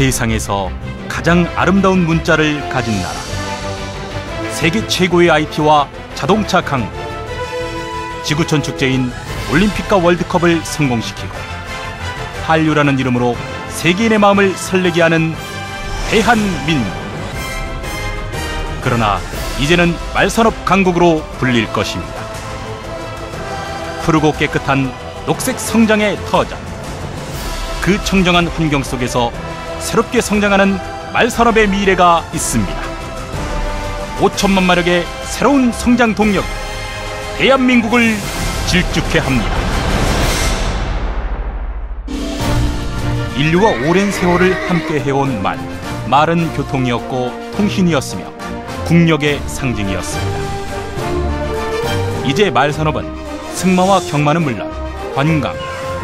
세상에서 가장 아름다운 문자를 가진 나라. 세계 최고의 IT와 자동차 강국. 지구촌 축제인 올림픽과 월드컵을 성공시키고 한류라는 이름으로 세계인의 마음을 설레게 하는 대한민국. 그러나 이제는 말산업 강국으로 불릴 것입니다. 푸르고 깨끗한 녹색 성장의 터전. 그 청정한 환경 속에서 새롭게 성장하는 말산업의 미래가 있습니다. 5천만 마력의 새로운 성장 동력, 대한민국을 질주케 합니다. 인류가 오랜 세월을 함께 해온 말, 말은 교통이었고 통신이었으며 국력의 상징이었습니다. 이제 말산업은 승마와 경마는 물론 관광,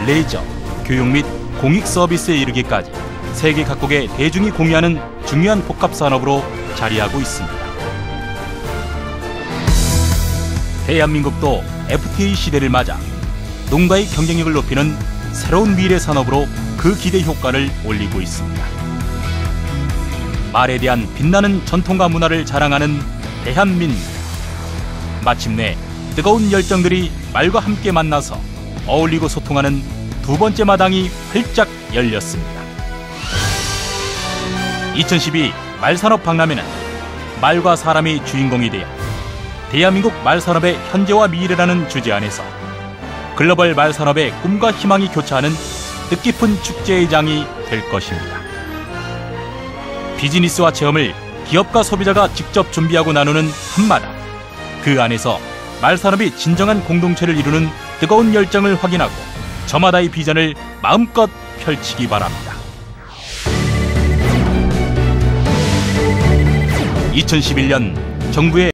레저, 교육 및 공익 서비스에 이르기까지 세계 각국의 대중이 공유하는 중요한 복합 산업으로 자리하고 있습니다. 대한민국도 FTA 시대를 맞아 농가의 경쟁력을 높이는 새로운 미래 산업으로 그 기대 효과를 올리고 있습니다. 말에 대한 빛나는 전통과 문화를 자랑하는 대한민국. 마침내 뜨거운 열정들이 말과 함께 만나서 어울리고 소통하는 두 번째 마당이 활짝 열렸습니다. 2012 말산업 박람회는 말과 사람이 주인공이 되어 대한민국 말산업의 현재와 미래라는 주제 안에서 글로벌 말산업의 꿈과 희망이 교차하는 뜻깊은 축제의 장이 될 것입니다. 비즈니스와 체험을 기업과 소비자가 직접 준비하고 나누는 한마당. 그 안에서 말산업이 진정한 공동체를 이루는 뜨거운 열정을 확인하고 저마다의 비전을 마음껏 펼치기 바랍니다. 2011년 정부의